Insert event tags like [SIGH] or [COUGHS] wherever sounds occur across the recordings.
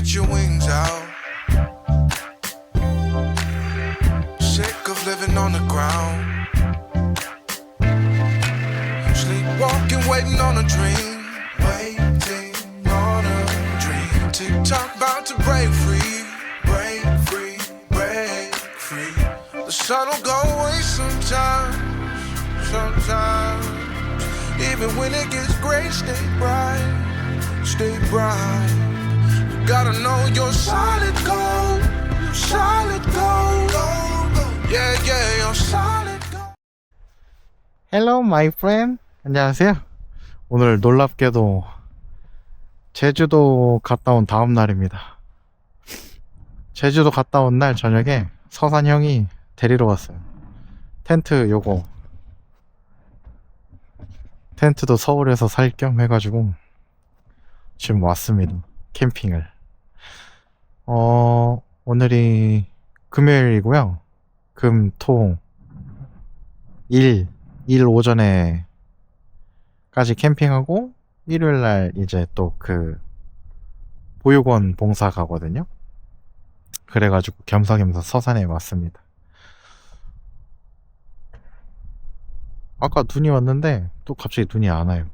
get your wings out. Sick of living on the ground. Sleepwalking, waiting on a dream. Waiting on a dream. Tick tock, about to break free. Break free, break free. The sun will go away sometimes. Sometimes. Even when it gets gray, stay bright. Stay bright. Gotta know you're solid gold. Solid gold. Yeah, yeah, you're solid gold. Hello, my friend. 안녕하세요. 오늘 놀랍게도 제주도 갔다 온 다음 날입니다. 제주도 갔다 온 날 저녁에 서산 형이 데리러 왔어요. 텐트 요거. 텐트도 서울에서 살 겸 해가지고 지금 왔습니다. 캠핑을. 어, 오늘이 금요일이고요. 금, 토, 일, 일 오전에 까지 캠핑하고 일요일 날 이제 또 그 보육원 봉사 가거든요. 그래가지고 겸사겸사 서산에 왔습니다. 아까 눈이 왔는데 또 갑자기 눈이 안 와요.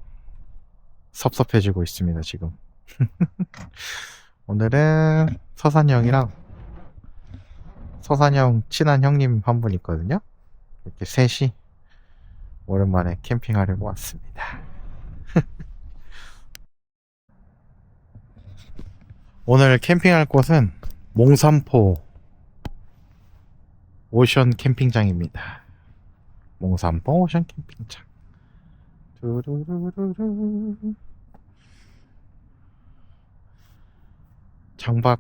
섭섭해지고 있습니다, 지금. [LAUGHS] 오늘은 서산 형이랑 서산 형 친한 형님 한 분 있거든요. 이렇게 셋이 오랜만에 캠핑하려고 왔습니다. [LAUGHS] 오늘 캠핑할 곳은 몽산포 오션 캠핑장입니다. 몽산포 오션 캠핑장. 두루루루루. 장박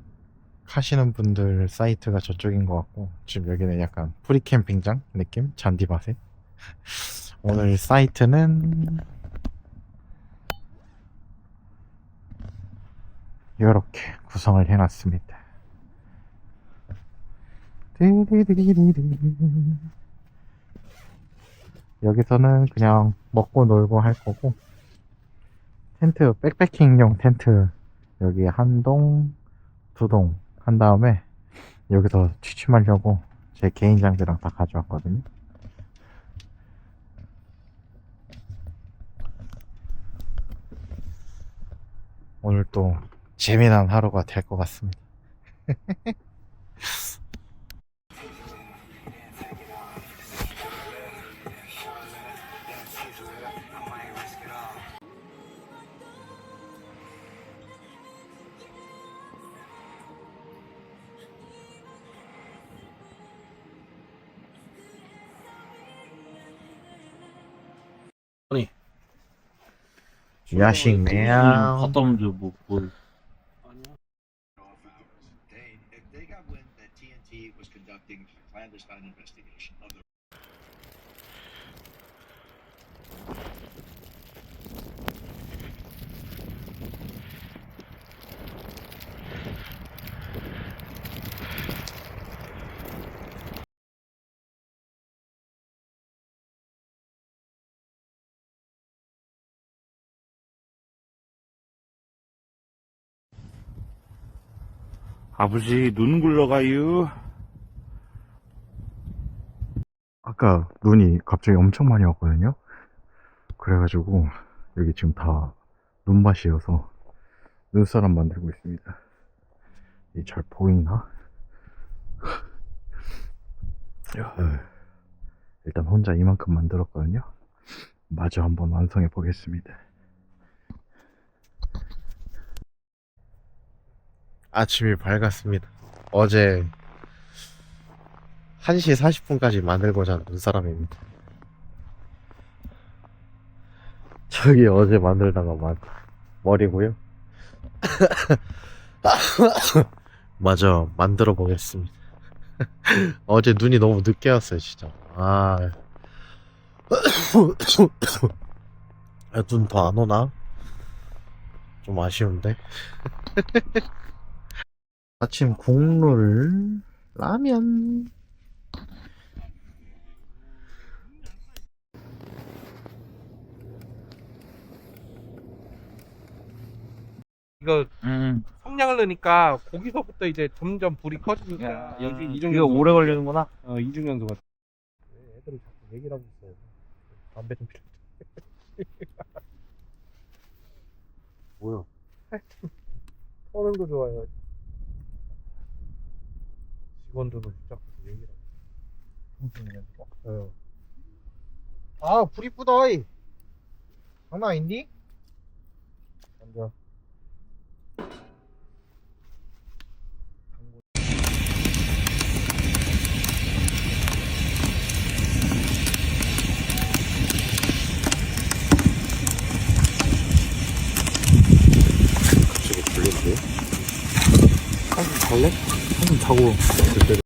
하시는 분들 사이트가 저쪽인 것 같고 지금 여기는 약간 프리 캠핑장 느낌? 잔디밭에? [LAUGHS] 오늘 사이트는 이렇게 구성을 해놨습니다. 여기서는 그냥 먹고 놀고 할 거고 텐트 백패킹용 텐트. 여기 한 동, 두동 한 다음에 여기서 취침하려고 제 개인 장비랑 다 가져왔거든요. 오늘 또 재미난 하루가 될 것 같습니다. [LAUGHS] Yashing Miao. Потом люблю. They got wind that TNT was conducting clandestine investigation 아버지 눈 굴러가요. 아까 눈이 갑자기 엄청 많이 왔거든요. 그래가지고 여기 지금 다 눈밭이어서 눈사람 만들고 있습니다. 이 잘 보이나? [LAUGHS] 야, 일단 혼자 이만큼 만들었거든요. 마저 한번 완성해 보겠습니다. 아침이 밝았습니다. 어제 1시 40분까지 만들고 잔 눈사람입니다. 저기 어제 만들다가 만, 머리고요. [LAUGHS] 맞아, 만들어 보겠습니다. [LAUGHS] 어제 눈이 너무 늦게 왔어요, 진짜. 아. [COUGHS] 눈 더 안 오나? 좀 아쉬운데. [LAUGHS] 아침 국물, 라면. 이거 음 청량을 넣으니까 거기서부터 이제 점점 불이 커지니까 야, 여기 이게 이중연소 오래 걸리는구나. 어 이중 연소가 애들이 자꾸 얘기를 하고 있어요 담배 좀 피워 뭐야? [LAUGHS] 터는 거 좋아요 직원들은 자꾸 얘기를 하고 어. 아, 불 이쁘다, 이. 장난 아닌디? 앉아 한숨 자고.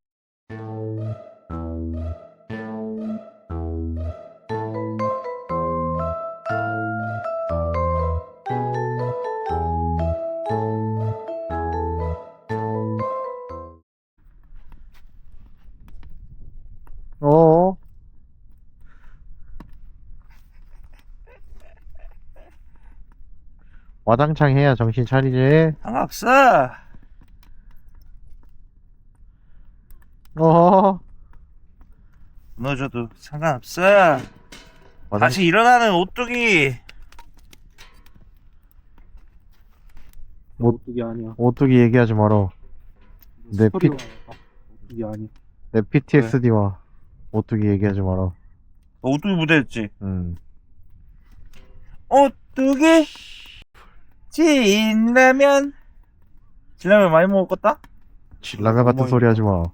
어. 와장창 해야 정신 차리지. 상관없어. 어. 무너져도 상관없어. 다시 일어나는 오뚜기. 오뚜기 아니야 오뚜기 얘기하지 마라. 내 피, 오뚜기 아니야 내 PTSD와 오뚜기 얘기하지 마라. 오뚜기 무대였지. 음. 오뚜기. 진라면. 진라면 많이 먹었다? 라면 같은 소리 하지 마.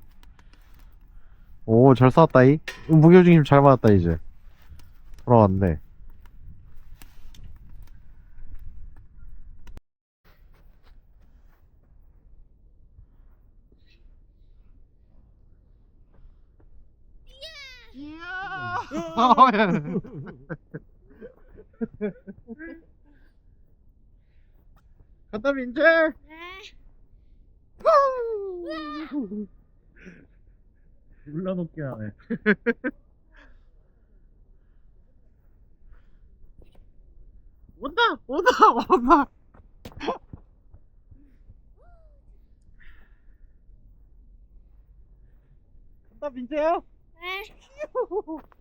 오, 잘 쐈다, 이. 무게 중심 잘 맞았다, 이제. 돌아왔네. [LAUGHS] 간다, 민재! 올라놓게 하네. [LAUGHS] 온다! 온다! 온다! 간다, 민재야! [LAUGHS]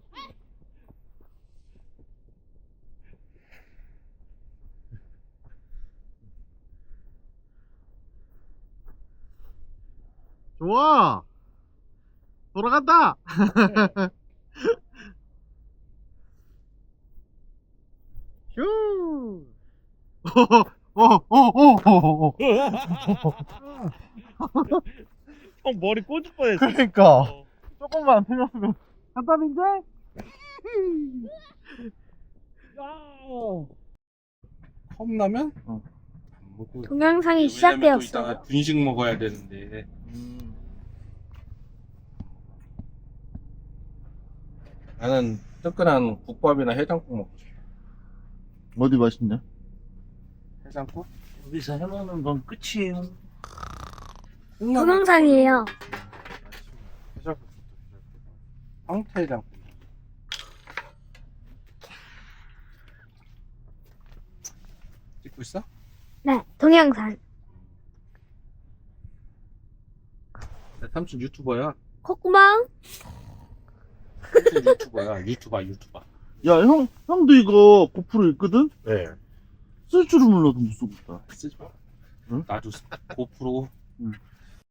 좋아! 돌아간다! 휴! 어, 어, 어, 어, 어. 형 머리 꽂을 뻔했어. 그러니까 조금만 안 틀렸으면 민재? 컵라면? 어. 동영상이 왜냐면 또 시작되었어요. 이따가 분식 먹어야 되는데 나는 뜨끈한 국밥이나 해장국 먹고 싶어 어디 맛있냐? 해장국? 여기서 해먹는 건 끝이에요. 동영상이에요. 해장국 황태해장국 찍고 있어? 네, 동영상. 내 삼촌 유튜버야 콧구멍. 유튜버야 유튜버 유튜버 야, 형, 형도 이거 고프로 있거든? 네 쓸 줄은 몰라도 못 쓰겠다. 쓰지 마 응? 나도 고프로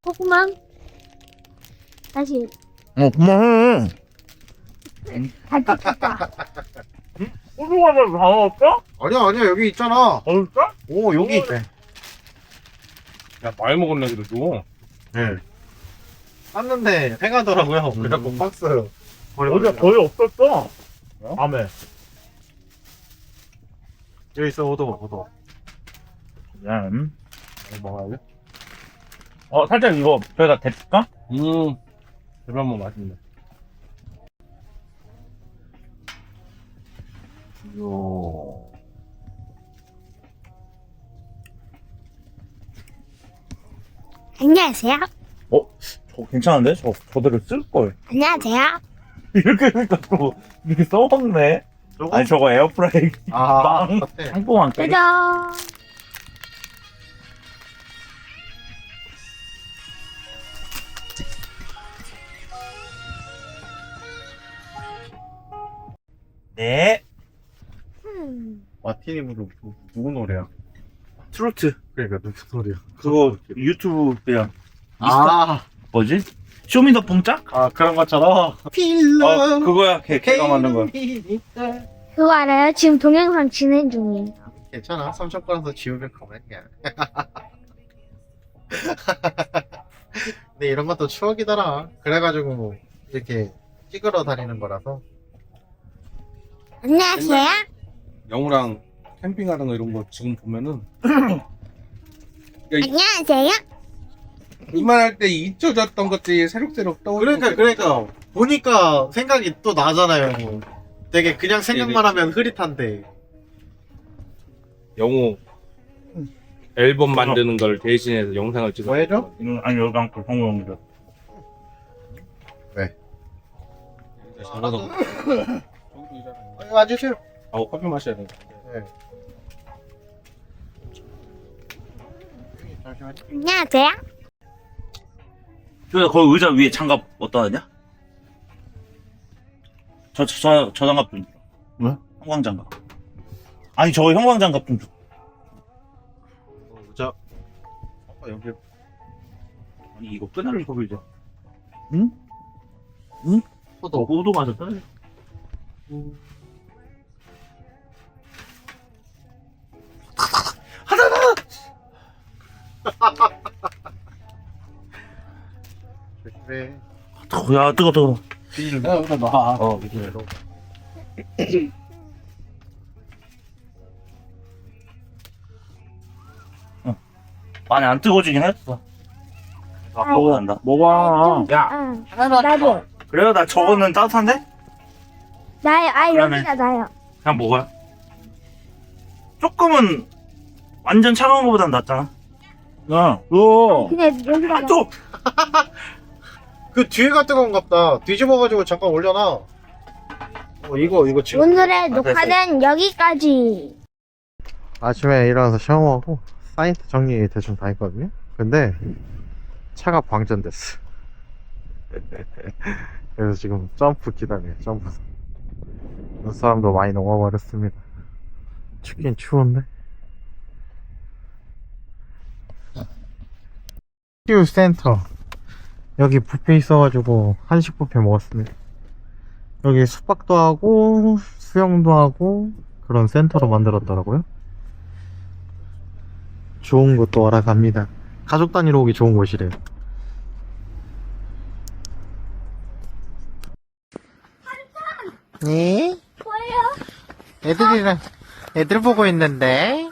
콧구멍. 다시. 어, 그만해. 잘 찍혔다. 호두과자 다 먹었어? 아니야 아니야 여기 있잖아 진짜? 오 여기 있네 야 많이 먹었네 그래도 네 샀는데 생하더라고요 그래갖고 박스 어제 거의 없었어. 밤에 여기 있어 오도 오도 음. 많이 먹어야 돼? 어, 살짝 이거 저기다 대줄까? 음 대단한 맛있네 요. 안녕하세요. 저 괜찮은데? 저, 저대로 쓸걸. 안녕하세요. 이렇게 하니까 또 이렇게 써먹네. 저거? 아니 저거 에어프라이 아, 빵. 똑같아. 상봉 안 짜잔. 까지. 네. 음. 와티님으로 누- 누구 노래야? 트로트 그러니까 누구 노래야? 그거 유튜브 빼야 아, 뭐지? 쇼미더 뽕짝? 아 그런 것처럼. 어, 그거야. 걔, 걔가 만든 거야. 그거 알아요? 지금 동영상 진행 중이에요. 괜찮아. 삼촌 거라서 지우면 그만이야. [LAUGHS] 근데 이런 것도 추억이더라. 그래가지고 이렇게 찍으러 다니는 거라서. 안녕하세요. 영우랑 캠핑하는 거 이런 거 지금 보면은 [CLEARS THROAT] 안녕하세요. 이만할 때 잊혀졌던 것들이 새록새록 떠오르고 그러니까 그러니까 보니까 생각이 또 나잖아요. 되게 그냥 생각만 하면 흐릿한데. 영우 앨범 만드는 걸 대신해서 영상을 찍어 뭐 해줘? 이건 아니 여기 그 성우형이다. 잘하던 어, 와주세요. 아 커피 마셔야 돼 네. 잠시만요. 안녕하세요. 저 거기 의자 위에 장갑 어디다 하냐? 저, 저, 저, 저 장갑 좀 줘. 왜? 형광장갑. 아니, 저 형광장갑 좀 줘. 어, 자, 어, 여기 아니, 이거 끈을 거기 이제. 포도. 호도 맞았다. 그래. 어, 야, 뜨거, 뜨거. 비닐 여기다 놔. 어, 비닐로. 많이 안 뜨거워지긴 했어. 아, 먹어 난다. 먹어. 야, 응. 나도. 그래요? 나 저거는 따뜻한데? 나요. 아. 여기가 나요. 그냥 먹어요. 조금은 완전 차가운 것보단 낫잖아. 야, 너. 그냥 여기가 아, 나. 또! [LAUGHS] 그 뒤에가 뜨거운갑다. 뒤집어가지고 잠깐 올려놔. 어, 이거, 이거 지금. 오늘의 녹화는 여기까지. 아침에 일어나서 샤워하고 사이트 정리 대충 다 했거든요. 근데 차가 방전됐어. [LAUGHS] 그래서 지금 점프 기다려요. 점프. 눈사람도 많이 녹아버렸습니다. 춥긴 추운데. 큐 센터. 여기 뷔페 있어가지고 한식 뷔페 먹었습니다. 여기 숙박도 하고 수영도 하고 그런 센터로 만들었더라고요. 좋은 곳도 알아갑니다. 가족 단위로 오기 좋은 곳이래요. 네? 뭐예요? 애들이랑, 애들 보고 있는데?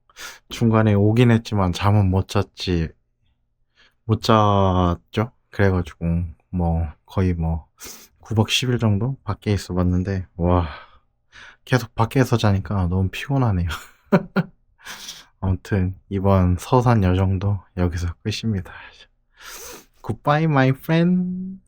중간에 오긴 했지만 잠은 못 잤지. 못 잤죠? 그래가지고, 뭐, 거의 뭐, 9박 10일 정도 밖에 있어 봤는데, 와, 계속 밖에서 자니까 너무 피곤하네요. [LAUGHS] 아무튼, 이번 서산 여정도 여기서 끝입니다. 굿바이, 마이 프렌드.